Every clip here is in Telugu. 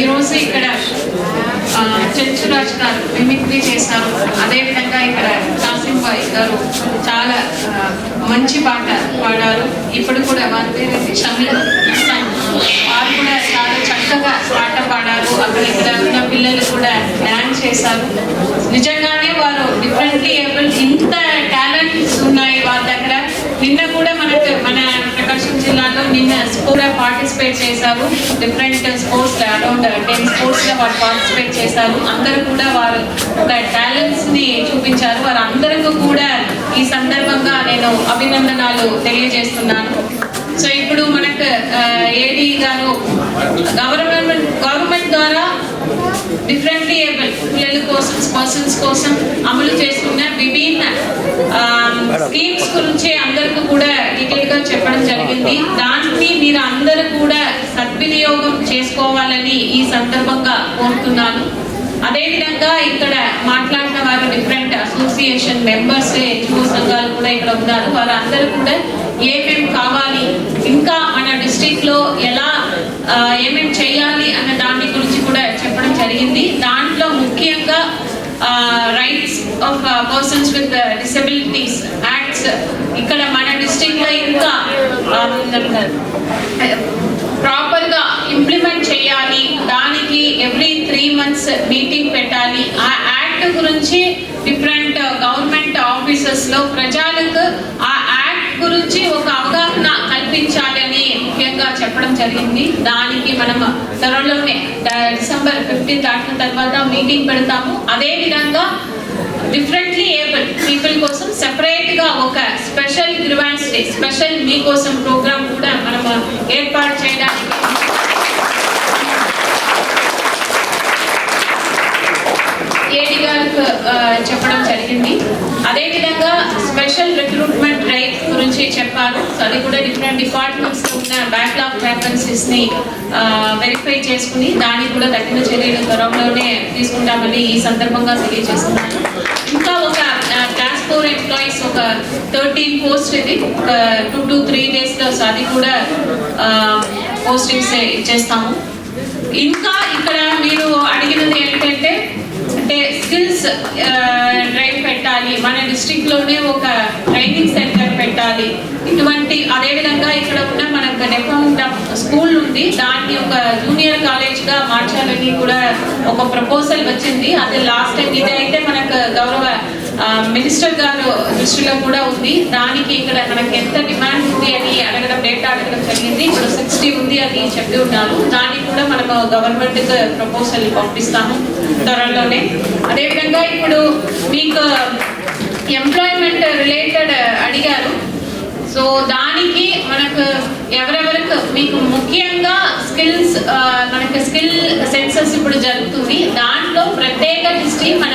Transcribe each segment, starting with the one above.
ఈరోజు ఇక్కడ చెంచు రాజ్ గారు మిమిక్రీ చేశారు. అదేవిధంగా ఇక్కడ కాసింబాయ్ గారు చాలా మంచి పాట పాడారు. ఇప్పుడు కూడా వారి పేరు వారు కూడా చాలా చక్కగా పాట పాడారు. అక్కడ ఇక్కడ ఉన్న పిల్లలు కూడా డ్యాన్స్ చేశారు. నిజంగానే వారు డిఫరెంట్లీ ఏబుల్ ఇంత టాలెంట్స్ ఉన్నాయి వారి దగ్గర. నిన్న కూడా మనకు మన జిల్లాలో నిన్న కూడా పార్టిసిపేట్ చేశారు. డిఫరెంట్ స్పోర్ట్స్ అరౌండ్ టెన్ స్పోర్ట్స్లో వారు పార్టిసిపేట్ చేశారు. అందరూ కూడా వారు ఒక టాలెంట్స్ని చూపించారు. వారు అందరికీ కూడా ఈ సందర్భంగా నేను అభినందనాలు తెలియజేస్తున్నాను. సో ఇప్పుడు మనకు ఏడీ గారు గవర్నమెంట్ గవర్నమెంట్ ద్వారా డిఫరెంట్లీ ఏబుల్ పిల్లల కోసం పర్సన్స్ కోసం అమలు చేస్తున్న విభిన్న స్కీమ్స్ గురించి అందరికీ కూడా డీటెయిల్గా చెప్పడం జరిగింది. దాన్ని మీరు అందరూ కూడా సద్వినియోగం చేసుకోవాలని ఈ సందర్భంగా కోరుతున్నాను. అదేవిధంగా ఇక్కడ మాట్లాడిన వారు డిఫరెంట్ అసోసియేషన్ మెంబర్స్ ఎన్జిఓ సంఘాలు కూడా ఇక్కడ ఉన్నారు. వారు అందరూ కూడా ఏమేమి కావాలి ఇంకా మన డిస్ట్రిక్ట్లో ఎలా ఏమేమి చేయాలి అన్న దాని గురించి కూడా చెప్పడం జరిగింది. దాంట్లో ముఖ్యంగా rights of persons with disabilities acts ఇక్కడ మన డిస్ట్రిక్ట్లో ఇంకా ప్రాపర్గా ఇంప్లిమెంట్ చేయాలి. దానికి ఎవ్రీ త్రీ మంత్స్ మీటింగ్ పెట్టాలి. ఆ యాక్ట్ గురించి డిఫరెంట్ గవర్నమెంట్ ఆఫీసెస్లో ప్రజలకు ఆ యాక్ట్ గురించి ఒక అవగాహన కల్పించాలని ముఖ్యంగా చెప్పడం జరిగింది. దానికి మనం త్వరలోనే డిసెంబర్ ఫిఫ్టీన్ దాటిన తర్వాత మీటింగ్ పెడతాము. అదే విధంగా డిఫరెంట్లీ ఏబుల్ పీపుల్ కోసం సెపరేట్గా ఒక స్పెషల్ గ్రివాన్స్ డే స్పెషల్ మీకోసం ప్రోగ్రామ్ కూడా మనం ఏర్పాటు చేయడానికి ఏడి గారికి చెప్పడం జరిగింది. అదే విధంగా స్పెషల్ రిక్రూట్మెంట్ డ్రైవ్ గురించి చెప్పారు. అది కూడా డిఫరెంట్ డిపార్ట్మెంట్స్ బ్యాక్లాగ్ వేకెన్సీస్ని వెరిఫై చేసుకుని దానికి కూడా తగిన చర్యలు త్వరలోనే తీసుకుంటామని ఈ సందర్భంగా తెలియజేస్తున్నాను. ఇంకా ఒక క్లాస్ ఫోర్ ఎంప్లాయీస్ ఒక థర్టీన్ పోస్ట్ ఇది. ఒక టూ టు త్రీ డేస్ అది కూడా పోస్టింగ్స్ ఇచ్చేస్తాము. ఇంకా ఇక్కడ మీరు అడిగినది ఏంటంటే స్కిల్స్ డ్రైవ్ uh, పెట్టాలి. మన డిస్ట్రిక్ట్లోనే ఒక ట్రైనింగ్ సెంటర్ పెట్టాలి. ఇటువంటి అదేవిధంగా ఇక్కడ ఉన్న మనకు నెఫౌండ్ స్కూల్ ఉంది. దాన్ని ఒక జూనియర్ కాలేజ్గా మార్చాలని కూడా ఒక ప్రపోజల్ వచ్చింది. అది లాస్ట్ టైం ఇదైతే మనకు గౌరవ మినిస్టర్ గారు దృష్టిలో కూడా ఉంది. దానికి ఇక్కడ మనకి ఎంత డిమాండ్ ఉంది అని అడగడం డేటా అడగడం జరిగింది. ఇప్పుడు సిక్స్టీ ఉంది అని చెప్పి ఉన్నారు. దానికి కూడా మనము గవర్నమెంట్ ప్రపోజల్ పంపిస్తాము త్వరలోనే. అదేవిధంగా ఇప్పుడు మీకు ఎంప్లాయ్మెంట్ రిలేటెడ్ అడిగారు. సో దానికి మనకు ఎవరెవరికి మీకు ముఖ్యంగా స్కిల్స్ మనకి స్కిల్ సెన్సస్ ఇప్పుడు జరుగుతుంది. దాంట్లో ప్రత్యేక దృష్టి మన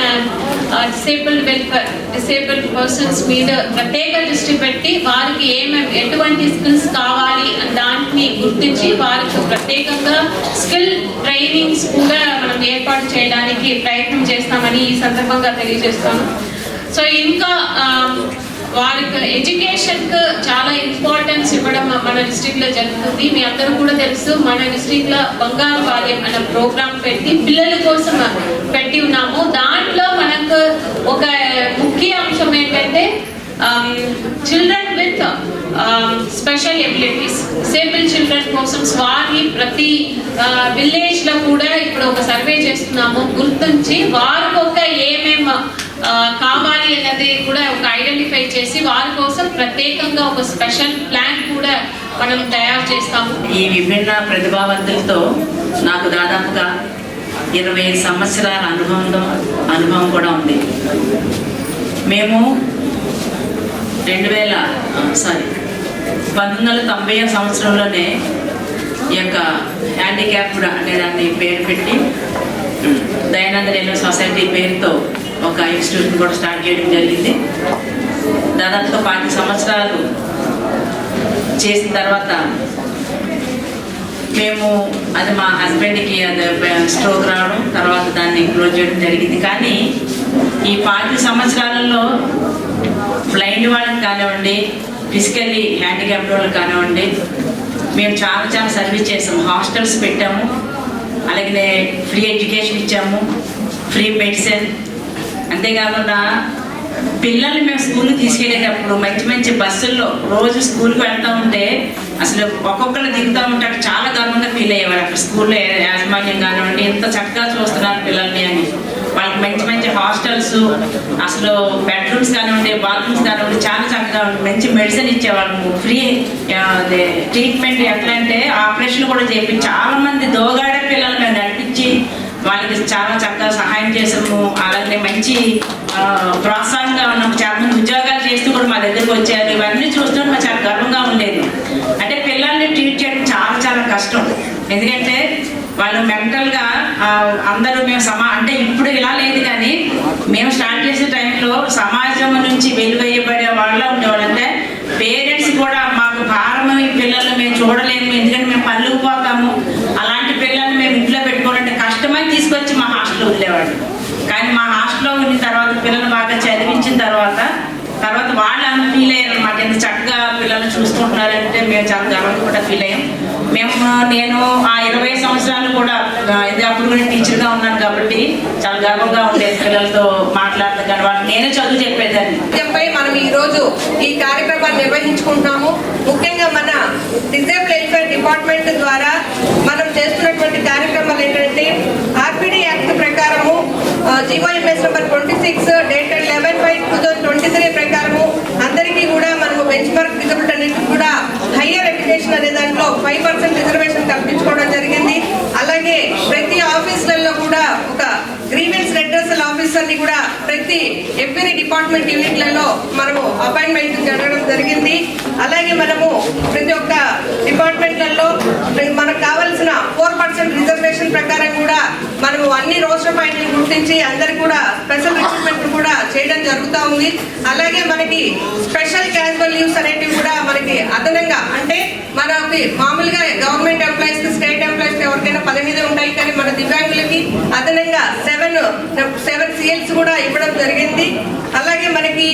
డిసేబుల్డ్ వెల్ఫేర్ డిసేబుల్డ్ పర్సన్స్ మీద ప్రత్యేక దృష్టి పెట్టి వారికి ఏమేమి ఎటువంటి స్కిల్స్ కావాలి అని దాన్ని గుర్తించి వారికి ప్రత్యేకంగా స్కిల్ ట్రైనింగ్స్ కూడా మనం ఏర్పాటు చేయడానికి ప్రయత్నం చేస్తామని ఈ సందర్భంగా తెలియజేస్తాను. సో ఇంకా వారికి ఎడ్యుకేషన్కు చాలా ఇంపార్టెన్స్ ఇవ్వడం మన డిస్ట్రిక్ట్లో జరుగుతుంది. మీ అందరూ కూడా తెలుసు మన డిస్ట్రిక్ట్లో బంగారు బాల్యం అనే ప్రోగ్రామ్ పెట్టి పిల్లల కోసం పెట్టి ఉన్నాము. దాంట్లో మనకు ఒక ముఖ్య అంశం ఏంటంటే children with special abilities disable children కోసం వారిని ప్రతి విలేజ్లో కూడా ఇప్పుడు ఒక సర్వే చేస్తున్నాము. గుర్తించి వారికి ఒక ఏమేం కావాలి అన్నది కూడా ఒక ఐడెంటిఫై చేసి వారి కోసం ప్రత్యేకంగా ఒక స్పెషల్ ప్లాన్ కూడా మనం తయారు చేస్తాము. ఈ విభిన్న ప్రతిభావంతులతో నాకు దాదాపుగా ఇరవై సంవత్సరాల అనుభవం అనుభవం కూడా ఉంది. మేము రెండు వేల సారీ పంతొమ్మిది వందల తొంభై సంవత్సరంలోనే ఈ యొక్క హ్యాండిక్యాప్డ్ అనే దాన్ని పేరు పెట్టి దయానంద నెల్లూరు సొసైటీ పేరుతో ఒక ఇన్స్టిట్యూట్ కూడా స్టార్ట్ చేయడం జరిగింది. దాదాపుగా పాతి సంవత్సరాలు చేసిన తర్వాత మేము అది మా హస్బెండ్కి అది స్ట్రోక్ రావడం తర్వాత దాన్ని క్లోజ్ చేయడం జరిగింది. కానీ ఈ పాతి సంవత్సరాలలో బ్లైండ్ వాళ్ళకి కానివ్వండి ఫిజికల్లీ హ్యాండిక్యాప్డ్ వాళ్ళకి కానివ్వండి మేము చాలా చాలా సర్వీస్ చేసాము హాస్టల్స్ పెట్టాము అలాగే ఫ్రీ ఎడ్యుకేషన్ ఇచ్చాము ఫ్రీ మెడిసిన్ అంతేకాకుండా పిల్లల్ని మేము స్కూల్కి తీసుకెళ్ళేటప్పుడు మంచి మంచి బస్సుల్లో రోజు స్కూల్కి వెళ్తూ ఉంటే అసలు ఒక్కొక్కరు దిగుతూ ఉంటే అక్కడ చాలా గర్వంగా ఫీల్ అయ్యేవారు. అక్కడ స్కూల్లో యాజమాన్యం కానివ్వండి ఎంత చక్కగా చూస్తున్నారు పిల్లల్ని అని. వాళ్ళకి మంచి మంచి హాస్టల్స్ అసలు బెడ్రూమ్స్ కానివ్వండి బాత్రూమ్స్ కానివ్వండి చాలా చక్కగా మంచి మెడిసిన్ ఇచ్చేవాళ్ళము. ఫ్రీ ట్రీట్మెంట్ ఎట్లా అంటే ఆపరేషన్ కూడా చేయించి చాలా మంది దోగాడే పిల్లలు మేము నడిపించి వాళ్ళకి చాలా చక్కగా సహాయం చేసాము అలాగే మంచి ప్రోత్సాహంగా ఉన్నాము చాలా మంది ఉద్యోగాలు చేస్తూ కూడా మా దగ్గరకు వచ్చారు. ఇవన్నీ చూస్తూ మాకు చాలా గర్వంగా ఉండేది. అంటే పిల్లల్ని ట్రీట్ చేయడం చాలా చాలా కష్టం. ఎందుకంటే వాళ్ళు మెంటల్గా అందరూ మేము సమా అంటే ఇప్పుడు ఇలా లేదు కానీ మేము స్టార్ట్ చేసే టైంలో సమాజం నుంచి వెలువయ్యబడే వాళ్ళ ఉండేవాళ్ళు అంటే పేరెంట్స్ కూడా మాకు భారం ఈ పిల్లల్ని మేము చూడలేము. ఎందుకంటే మేము పనులు పోతాము అలాంటి పిల్లల్ని మేము ఇంట్లో పెట్టుకోవాలంటే కష్టమని తీసుకొచ్చి మా హాస్టల్లో ఉండేవాళ్ళు కానీ మా హాస్టల్లో ఉన్న తర్వాత పిల్లలు బాగా చదివించిన తర్వాత తర్వాత వాళ్ళు అంత ఫీల్ అయ్యారు అనమాట ఎంత చక్కగా పిల్లల్ని చూసుకుంటున్నారంటే మేము చాలా గర్వంగా కూడా ఫీల్ అయ్యాం. మేము నేను ఆ ఇరవై సంవత్సరాలు కూడా ఇది అప్పుడు కూడా టీచర్గా ఉన్నాను కాబట్టి చాలా గర్వంగా ఉండేది పిల్లలతో మాట్లాడతాను కానీ వాళ్ళు నేనే చదువు చెప్పేదాన్ని. విషయంపై మనం ఈరోజు ఈ కార్యక్రమాన్ని నిర్వహించుకుంటున్నాము. ముఖ్యంగా మన డిజేబుల్ వెల్ఫేర్ డిపార్ట్మెంట్ ద్వారా మనం చేస్తున్నటువంటి కార్యక్రమాలు ఏంటంటే ఆర్పిడి యాక్ట్ ప్రకారము G O M S number twenty six dated eleven by two thousand twenty three ప్రకారము బెంచ్ మార్క్ డిజబిలిటీ అన్నిటికీ కూడా హయ్యర్ ఎడ్యుకేషన్ అనే దాంట్లో ఫైవ్ పర్సెంట్ రిజర్వేషన్ కల్పించుకోవడం జరిగింది. అలాగే ప్రతి ఆఫీసులలో కూడా ఒక గ్రీవెన్స్ రెడ్రసల్ ఆఫీసర్ని కూడా ప్రతి ఎవ్రీ డిపార్ట్మెంట్ యూనిట్లలో మనము అపాయింట్మెంట్ జరగడం జరిగింది. అలాగే మనము ప్రతి ఒక్క మనకు ఫోర్ పర్సెంట్ రిజర్వేషన్ ప్రకారం కూడా మనము అన్ని రోస్టర్ పాయింట్లు గుర్తించి అందరికి కూడా స్పెషల్ రిక్రూట్మెంట్ కూడా చేయడం జరుగుతూ ఉంది. అలాగే మనకి స్పెషల్ క్యాజువల్ లీవ్స్ అనేటివి కూడా మనకి అదనంగా అంటే మనకి మామూలుగా గవర్నమెంట్ ఎంప్లాయీస్ స్టేట్ ఎంప్లాయీస్ ఎవరికైనా పదహైదు ఉంటాయి కానీ మన దివ్యాంగులకి అదనంగా సెవెన్ సెవెన్ సిఎల్స్ కూడా ఇవ్వడం జరిగింది. అలాగే మనకి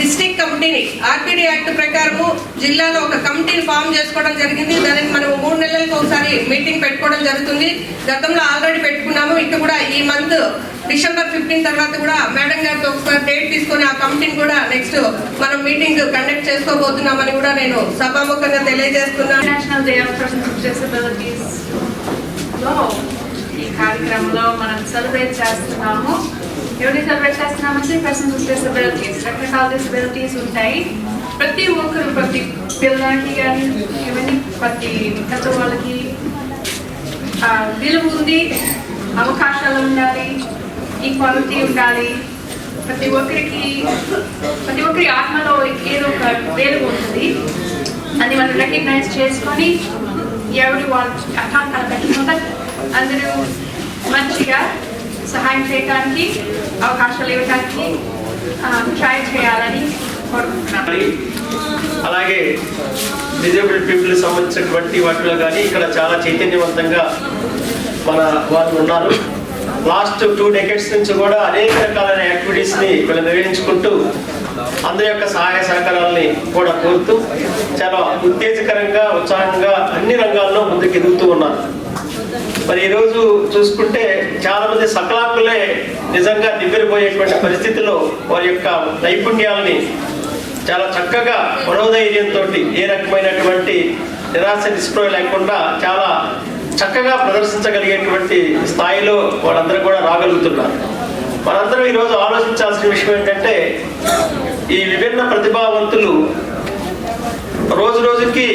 డిస్ట్రిక్ట్ కమిటీని ఆర్పిడి యాక్ట్ ప్రకారము జిల్లాలో ఒక కమిటీని ఫామ్ చేసుకోవడం జరిగింది. దానికి మనం మూడు నెలలకు ఒకసారి మీటింగ్ పెట్టుకోవడం జరుగుతుంది. గతంలో ఆల్రెడీ పెట్టుకున్నాము. ఇక కూడా ఈ మంత్ డిసెంబర్ ఫిఫ్టీన్ తర్వాత కూడా మేడం గారితో ఒకసారి డేట్ తీసుకొని ఆ కమిటీని కూడా నెక్స్ట్ మనం మీటింగ్ కండక్ట్ చేసుకోబోతున్నామని కూడా నేను సభాముఖంగా తెలియజేస్తున్నాను. నేషనల్ ఈ కార్యక్రమంలో మనం సెలబ్రేట్ చేస్తున్నాము. ఎవరిని సెలబ్రేట్ చేస్తున్నామంటే పర్సన్స్ విత్ డిసబిలిటీస్ రకరకాల డిసబిలిటీస్ ఉంటాయి. ప్రతి ఒక్కరు ప్రతి పిల్లలకి కానీ ఇవన్నీ ప్రతి పెద్ద వాళ్ళకి విలువ ఉంది అవకాశాలు ఉండాలి ఈక్వాలిటీ ఉండాలి. ప్రతి ఒక్కరికి ప్రతి ఒక్కరి ఆత్మలో ఏదో ఒక వేలు ఉంటుంది. అది మనం రికగ్నైజ్ చేసుకొని ఎవరు వాళ్ళు అర్థాలు పెట్టకుండా అందరూ మంచిగా సహాయం చేయడానికి అవకాశాలు ఇవ్వడానికి ట్రై చేయాలని కోరుకుంటున్నాను. అలాగే డిజేబుల్డ్ పీపుల్ సంబంధించినటువంటి వాటిలో కానీ ఇక్కడ చాలా చైతన్యవంతంగా మన వాళ్ళు ఉన్నారు. లాస్ట్ టూ డెకెట్స్ నుంచి కూడా అనేక రకాలైన యాక్టివిటీస్ని వీళ్ళు నిర్వహించుకుంటూ అందరి యొక్క సహాయ సహకారాలని కూడా కోరుతూ చాలా ఉత్తేజకరంగా ఉత్సాహంగా అన్ని రంగాల్లో ముందుకు ఎదుగుతూ ఉన్నారు. మరి ఈరోజు చూసుకుంటే చాలా మంది సకలాకులే నిజంగా నివ్వెరపోయేటువంటి పరిస్థితిలో వారి యొక్క నైపుణ్యాలని చాలా చక్కగా మనోధైర్యంతో ఏ రకమైనటువంటి నిరాశ నిస్పృహ లేకుండా చాలా చక్కగా ప్రదర్శించగలిగేటువంటి స్థాయిలో వాళ్ళందరూ కూడా రాగలుగుతున్నారు. మనందరం ఈరోజు ఆలోచించాల్సిన విషయం ఏంటంటే ఈ విభిన్న ప్రతిభావంతులు రోజు రోజుకి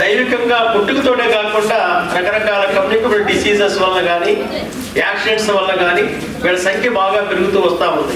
దైవికంగా పుట్టుకతోనే కాకుండా రకరకాల కమ్యూనికబుల్ డిసీజెస్ వల్ల కానీ యాక్సిడెంట్స్ వల్ల కానీ వీళ్ళ సంఖ్య బాగా పెరుగుతూ వస్తూ ఉంది.